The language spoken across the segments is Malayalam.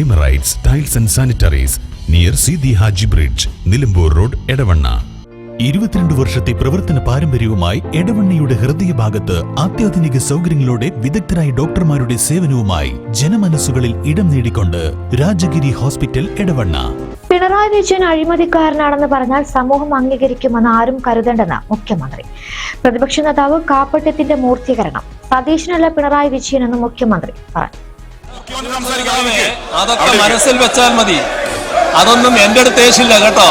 Emirates tiles and sanitaries near Sidi Haji bridge Nilambur road Edavanna ഇരുപത്തിരണ്ട് വർഷത്തെ പ്രവർത്തന പാരമ്പര്യവുമായി എടവണ്ണയുടെ ഹൃദയഭാഗത്ത് അത്യാധുനിക സൗകര്യങ്ങളോടെ വിദഗ്ധരായ ഡോക്ടർമാരുടെ സേവനവുമായി ജനമനസ്സുകളിൽ ഇടം നേടിക്കൊണ്ട് രാജഗിരി ഹോസ്പിറ്റൽ എടവണ്ണ. പിണറായി വിജയൻ അഴിമതിക്കാരനാണെന്ന് പറഞ്ഞാൽ സമൂഹം അംഗീകരിക്കുമെന്ന് ആരും കരുതേണ്ടെന്ന് മുഖ്യമന്ത്രി. പ്രതിപക്ഷ നേതാവ് കാപ്പട്ടത്തിന്റെ മൂർത്തീകരണം. സതീശനല്ല പിണറായി വിജയൻ എന്ന് മുഖ്യമന്ത്രി പറഞ്ഞു. അതൊക്കെ മനസ്സിൽ വെച്ചാൽ മതി. അതൊന്നും എന്റെ അടുത്ത് ഏശില്ല കേട്ടോ.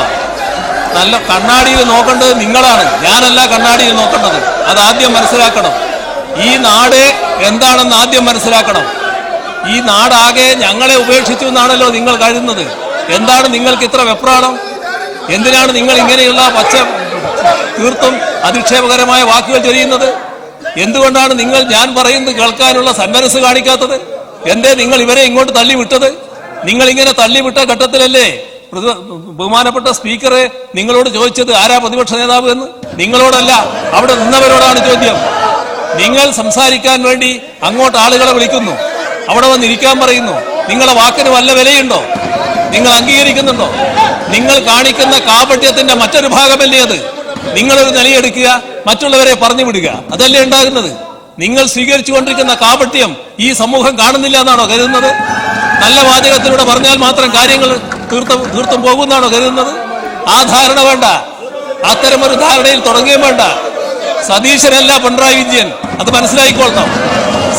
നല്ല കണ്ണാടിയിൽ നോക്കേണ്ടത് നിങ്ങളാണ്. ഞാനല്ല കണ്ണാടിയിൽ നോക്കേണ്ടത്. അത് ആദ്യം മനസ്സിലാക്കണം. ഈ നാട് എന്താണെന്ന് ആദ്യം മനസ്സിലാക്കണം. ഈ നാടാകെ ഞങ്ങളെ ഉപേക്ഷിച്ചു എന്നാണല്ലോ നിങ്ങൾ കരുതുന്നത്. എന്താണ് നിങ്ങൾക്ക് ഇത്ര വെപ്രാളം? എന്തിനാണ് നിങ്ങൾ ഇങ്ങനെയുള്ള പച്ച തീർത്തും അധിക്ഷേപകരമായ വാക്കുകൾ ചൊരിയുന്നത്? എന്തുകൊണ്ടാണ് നിങ്ങൾ ഞാൻ പറയുന്നത് കേൾക്കാനുള്ള സന്മനസ് കാണിക്കാത്തത്? എന്തേ നിങ്ങൾ ഇവരെ ഇങ്ങോട്ട് തള്ളി തള്ളിവിട്ടത്? നിങ്ങൾ ഇങ്ങനെ തള്ളിവിട്ട ഘട്ടത്തിലല്ലേ ബഹുമാനപ്പെട്ട സ്പീക്കറെ നിങ്ങളോട് ചോദിച്ചത് ആരാ പ്രതിപക്ഷ നേതാവ് എന്ന്? നിങ്ങളോടല്ല അവിടെ നിന്നവരോടാണ് ചോദ്യം. നിങ്ങൾ സംസാരിക്കാൻ വേണ്ടി അങ്ങോട്ട് ആളുകളെ വിളിക്കുന്നു. അവിടെ വന്ന് ഇരിക്കാൻ പറയുന്നു. നിങ്ങളെ വാക്കിന് വല്ല വിലയുണ്ടോ? നിങ്ങൾ അംഗീകരിക്കുന്നുണ്ടോ? നിങ്ങൾ കാണിക്കുന്ന കാപട്യത്തിന്റെ മറ്റൊരു ഭാഗമല്ലേ അത്? നിങ്ങളൊരു നിലയെടുക്കുക മറ്റുള്ളവരെ പറഞ്ഞു വിടുക. അതല്ലേ ഉണ്ടാകുന്നത്? നിങ്ങൾ സ്വീകരിച്ചു കൊണ്ടിരിക്കുന്ന കാപട്യം ഈ സമൂഹം കാണുന്നില്ല എന്നാണോ കരുതുന്നത്? നല്ല വാചകത്തിലൂടെ പറഞ്ഞാൽ മാത്രം കാര്യങ്ങൾ തീർത്തും തീർത്തും പോകുന്നാണോ കരുതുന്നത്? ആ ധാരണ വേണ്ട. അത്തരമൊരു ധാരണയിൽ തുടങ്ങുകയും വേണ്ട. സതീശനല്ല പിണറായി വിജയൻ. അത് മനസ്സിലായിക്കൊള്ളണം.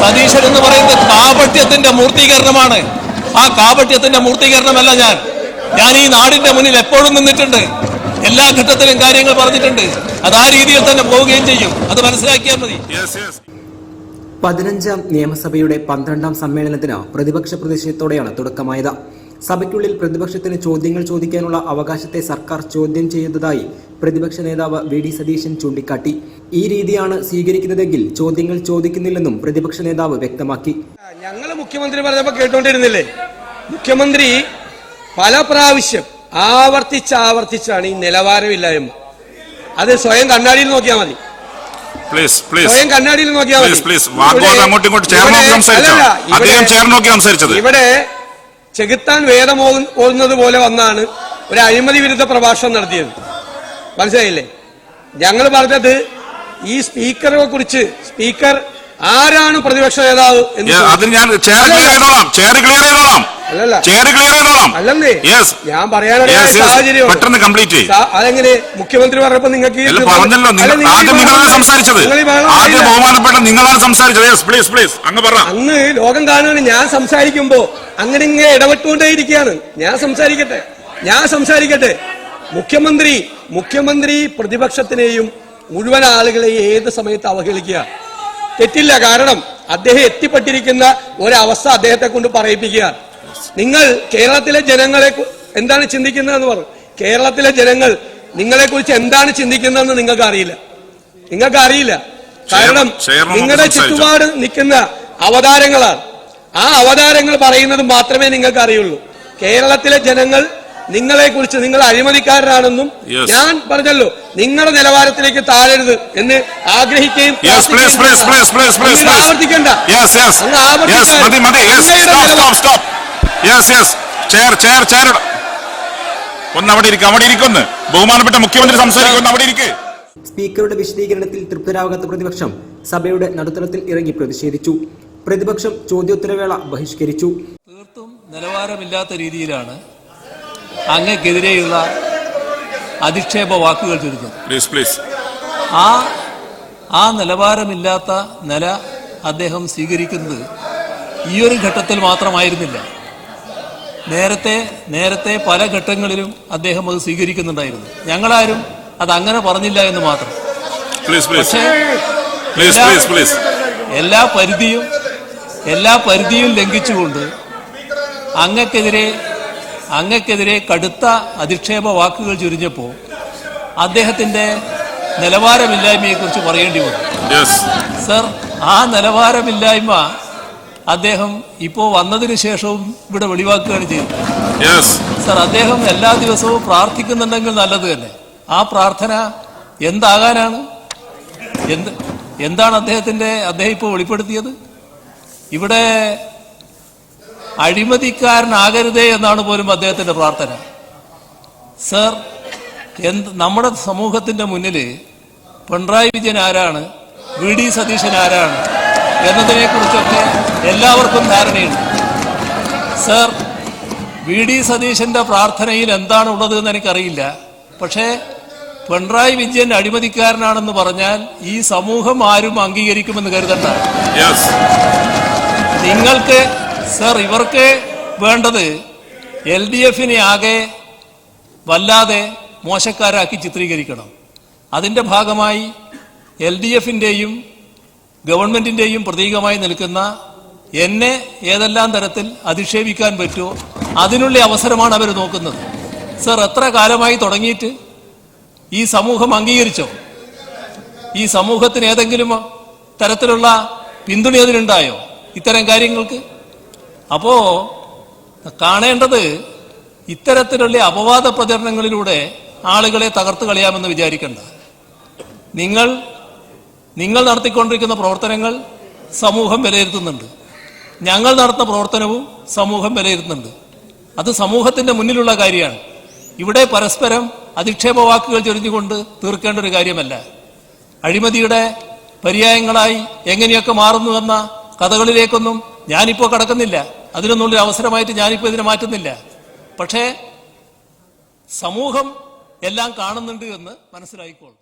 സതീശൻ എന്ന് പറയുന്നത് കാപട്യത്തിന്റെ മൂർത്തീകരണമാണ്. ആ കാപട്യത്തിന്റെ മൂർത്തീകരണമല്ല ഞാൻ. ഞാൻ ഈ നാടിന്റെ മുന്നിൽ എപ്പോഴും നിന്നിട്ടുണ്ട്. എല്ലാ ഘട്ടത്തിലും കാര്യങ്ങൾ പറഞ്ഞിട്ടുണ്ട്. അത് ആ രീതിയിൽ തന്നെ പോവുകയും ചെയ്യും. അത് മനസ്സിലാക്കിയാൽ മതി. പതിനഞ്ചാം നിയമസഭയുടെ പന്ത്രണ്ടാം സമ്മേളനത്തിന് പ്രതിപക്ഷ പ്രതിഷേധത്തോടെയാണ് തുടക്കമായത്. സഭയ്ക്കുള്ളിൽ പ്രതിപക്ഷത്തിന് ചോദ്യങ്ങൾ ചോദിക്കാനുള്ള അവകാശത്തെ സർക്കാർ ചോദ്യം ചെയ്തതായി പ്രതിപക്ഷ നേതാവ് വി ഡി സതീശൻ ചൂണ്ടിക്കാട്ടി. ഈ രീതിയാണ് സ്വീകരിക്കുന്നതെങ്കിൽ ചോദ്യങ്ങൾ ചോദിക്കുന്നില്ലെന്നും പ്രതിപക്ഷ നേതാവ് വ്യക്തമാക്കി. ഞങ്ങൾ മുഖ്യമന്ത്രി പറഞ്ഞപ്പോ കേട്ടോണ്ടിരുന്നില്ലേ? മുഖ്യമന്ത്രി പല പ്രാവശ്യം ആവർത്തിച്ചാവർത്തിച്ചാണ് ഈ നിലവാരമില്ലായ്മ. അത് സ്വയം കണ്ണാടിയിൽ നോക്കിയാൽ മതി. പ്ലീസ് പ്ലീസ് സ്വയം കണ്ണാടിയിൽ നോക്കിയാൽ പ്ലീസ് അങ്ങോട്ടും ഇങ്ങോട്ടും ചേർന്ന് നോക്കി അദ്ദേഹം ചേർന്ന് നോക്കി സംസാരിച്ചത്. ഇവിടെ ചെകുത്താൻ വേദം ഓടുന്നത് പോലെ വന്നാണ് ഒരു അഴിമതി വിരുദ്ധ പ്രഭാഷണം നടത്തിയത്. മനസ്സിലായില്ലേ? ഞങ്ങൾ പറഞ്ഞത് ഈ സ്പീക്കറെ കുറിച്ച് സ്പീക്കർ ആരാണ് പ്രതിപക്ഷ നേതാവ് എന്ന് അതിന് ഞാൻ ചെയർ ക്ലിയർ ചെയ്തോളാം ചെയർ ക്ലിയർ ചെയ്തോളാം. ചെയർ ക്ലിയർ ചെയ്തോളാം ഞാൻ പറയാനുള്ള. സാഹചര്യം പെട്ടെന്ന് കംപ്ലീറ്റ്. അതെങ്ങനെ മുഖ്യമന്ത്രി പറഞ്ഞപ്പോ നിങ്ങൾക്ക് പറഞ്ഞല്ലോ. ആദ്യം നിങ്ങളാണ് സംസാരിച്ചത്. ആദ്യം ബഹുമാനപ്പെട്ട നിങ്ങളാണ് സംസാരിച്ചത്. യെസ് പ്ലീസ് പ്ലീസ് അങ്ങ് പറ. അങ്ങ് ലോകം കാണുകയാണ് ഞാൻ സംസാരിക്കുമ്പോ അങ്ങനെ ഇങ്ങനെ ഇടപെട്ടുകൊണ്ടേയിരിക്കുകയാണ് ഞാൻ സംസാരിക്കട്ടെ. ഞാൻ സംസാരിക്കട്ടെ. മുഖ്യമന്ത്രി മുഖ്യമന്ത്രി പ്രതിപക്ഷത്തിനെയും മുഴുവൻ ആളുകളെയും ഏത് സമയത്ത് അവഹേളിക്കുക? തെറ്റില്ല. കാരണം അദ്ദേഹം എത്തിപ്പെട്ടിരിക്കുന്ന ഒരവസ്ഥ അദ്ദേഹത്തെ കൊണ്ട് പറയിപ്പിക്കുക നിങ്ങൾ കേരളത്തിലെ ജനങ്ങളെ എന്താണ് ചിന്തിക്കുന്നതെന്ന് പറഞ്ഞു കേരളത്തിലെ ജനങ്ങൾ നിങ്ങളെ കുറിച്ച് എന്താണ് ചിന്തിക്കുന്നതെന്ന് നിങ്ങൾക്ക് അറിയില്ല. നിങ്ങൾക്ക് അറിയില്ല. കാരണം നിങ്ങളുടെ ചുറ്റുപാട് നിൽക്കുന്ന അവതാരങ്ങളാണ്. ആ അവതാരങ്ങൾ പറയുന്നത് മാത്രമേ നിങ്ങൾക്ക് അറിയുള്ളൂ. കേരളത്തിലെ ജനങ്ങൾ നിങ്ങളെ കുറിച്ച് നിങ്ങൾ അഴിമതിക്കാരനാണെന്നും ഞാൻ പറഞ്ഞല്ലോ നിങ്ങളുടെ നിലവാരത്തിലേക്ക് താഴരുത് എന്ന് ആഗ്രഹിക്കുകയും ആവർത്തിക്കണ്ട. അങ്ങ് മതി യെസ് യെസ് ചേർ ചേർ ചെയർ ചെയർ ഒന്ന് അവിടെ ഇരിക്കും അവിടെ ഇരിക്കുന്നു. ബഹുമാനപ്പെട്ട മുഖ്യമന്ത്രി സംസാരിക്കുന്നു അവിടെ ഇരിക്ക്. സ്പീക്കറുടെ വിശദീകരണത്തിൽ തൃപ്തരാകാത്ത പ്രതിപക്ഷം സഭയുടെ നടുത്തളത്തിൽ ഇറങ്ങി പ്രതിഷേധിച്ചു. പ്രതിപക്ഷം ചോദ്യോത്തരവേള ബഹിഷ്കരിച്ചു. തീർത്തും നിലവാരമില്ലാത്ത രീതിയിലാണ് അങ്ങക്കെതിരെയുള്ള അധിക്ഷേപ വാക്കുകൾ ചുരുക്കുന്നത് പ്ലീസ് ആ ആ നിലവാരമില്ലാത്ത നില അദ്ദേഹം സ്വീകരിക്കുന്നത് ഈ ഒരു ഘട്ടത്തിൽ മാത്രമായിരുന്നില്ല. നേരത്തെ നേരത്തെ പല ഘട്ടങ്ങളിലും അദ്ദേഹം അത് സ്വീകരിക്കുന്നുണ്ടായിരുന്നു. ഞങ്ങളാരും അത് അങ്ങനെ പറഞ്ഞില്ല എന്ന് മാത്രം. പക്ഷേ എല്ലാ- പരിധിയും എല്ലാ പരിധിയും ലംഘിച്ചുകൊണ്ട് അങ്ങക്കെതിരെ അങ്ങക്കെതിരെ കടുത്ത അധിക്ഷേപ വാക്കുകൾ ചുരിഞ്ഞപ്പോൾ അദ്ദേഹത്തിന്റെ നിലവാരമില്ലായ്മയെക്കുറിച്ച് പറയേണ്ടി വന്നു. സർ ആ നിലവാരമില്ലായ്മ അദ്ദേഹം ഇപ്പോൾ വന്നതിന് ശേഷവും ഇവിടെ വെളിവാക്കുകയാണ് ചെയ്തത്. സർ അദ്ദേഹം എല്ലാ ദിവസവും പ്രാർത്ഥിക്കുന്നുണ്ടെങ്കിൽ നല്ലത് തന്നെ. ആ പ്രാർത്ഥന എന്താകാനാണ്? എന്ത് എന്താണ് അദ്ദേഹത്തിന്റെ അദ്ദേഹം ഇപ്പോൾ വെളിപ്പെടുത്തിയത്? ഇവിടെ അഴിമതിക്കാരനാകരുതേ എന്നാണ് പോലും അദ്ദേഹത്തിന്റെ പ്രാർത്ഥന. സർ എന്ത് നമ്മുടെ സമൂഹത്തിന്റെ മുന്നിൽ പിണറായി വിജയൻ ആരാണ്? വി ഡി സതീശൻ ആരാണ്? എന്നതിനെ കുറിച്ചൊക്കെ എല്ലാവർക്കും ധാരണയുണ്ട്. സർ വി ഡി സതീശന്റെ പ്രാർത്ഥനയിൽ എന്താണ് ഉള്ളത് എന്ന് എനിക്കറിയില്ല പക്ഷേ പിണറായി വിജയൻ അഴിമതിക്കാരനാണെന്ന് പറഞ്ഞാൽ ഈ സമൂഹം ആരും അംഗീകരിക്കുമെന്ന് കരുതണ്ട. നിങ്ങൾക്ക് സർ ഇവർക്ക് വേണ്ടത് എൽ ഡി എഫിനെ ആകെ വല്ലാതെ മോശക്കാരാക്കി ചിത്രീകരിക്കണം. അതിന്റെ ഭാഗമായി എൽ ഡി എഫിന്റെയും ഗവൺമെന്റിന്റെയും പ്രതീകമായി നിൽക്കുന്ന എന്നെ ഏതെല്ലാം തരത്തിൽ അധിക്ഷേപിക്കാൻ പറ്റുമോ അതിനുള്ള അവസരമാണ് അവർ നോക്കുന്നത്. സർ എത്ര കാലമായി തുടങ്ങിയിട്ട് ഈ സമൂഹം അംഗീകരിച്ചോ? ഈ സമൂഹത്തിന് ഏതെങ്കിലും തരത്തിലുള്ള പിന്തുണ അതിനുണ്ടായോ ഇത്തരം കാര്യങ്ങൾക്ക്? അപ്പോ കാണേണ്ടത് ഇത്തരത്തിലുള്ള അപവാദ പ്രചരണങ്ങളിലൂടെ ആളുകളെ തകർത്ത് കളയാമെന്ന് വിചാരിക്കണ്ട. നിങ്ങൾ നിങ്ങൾ നടത്തിക്കൊണ്ടിരിക്കുന്ന പ്രവർത്തനങ്ങൾ സമൂഹം വിലയിരുത്തുന്നുണ്ട്. ഞങ്ങൾ നടത്തുന്ന പ്രവർത്തനവും സമൂഹം വിലയിരുത്തുന്നുണ്ട്. അത് സമൂഹത്തിന്റെ മുന്നിലുള്ള കാര്യമാണ്. ഇവിടെ പരസ്പരം അധിക്ഷേപ വാക്കുകൾ ചൊരിഞ്ഞുകൊണ്ട് തീർക്കേണ്ട ഒരു കാര്യമല്ല. അഴിമതിയുടെ പര്യായങ്ങളായി എങ്ങനെയൊക്കെ മാറുന്നു എന്ന കഥകളിലേക്കൊന്നും ഞാനിപ്പോൾ കടക്കുന്നില്ല. അതിനൊന്നുള്ള അവസരമായിട്ട് ഞാനിപ്പോൾ ഇതിനെ മാറ്റുന്നില്ല. പക്ഷേ സമൂഹം എല്ലാം കാണുന്നുണ്ട് എന്ന് മനസ്സിലായിക്കോളും.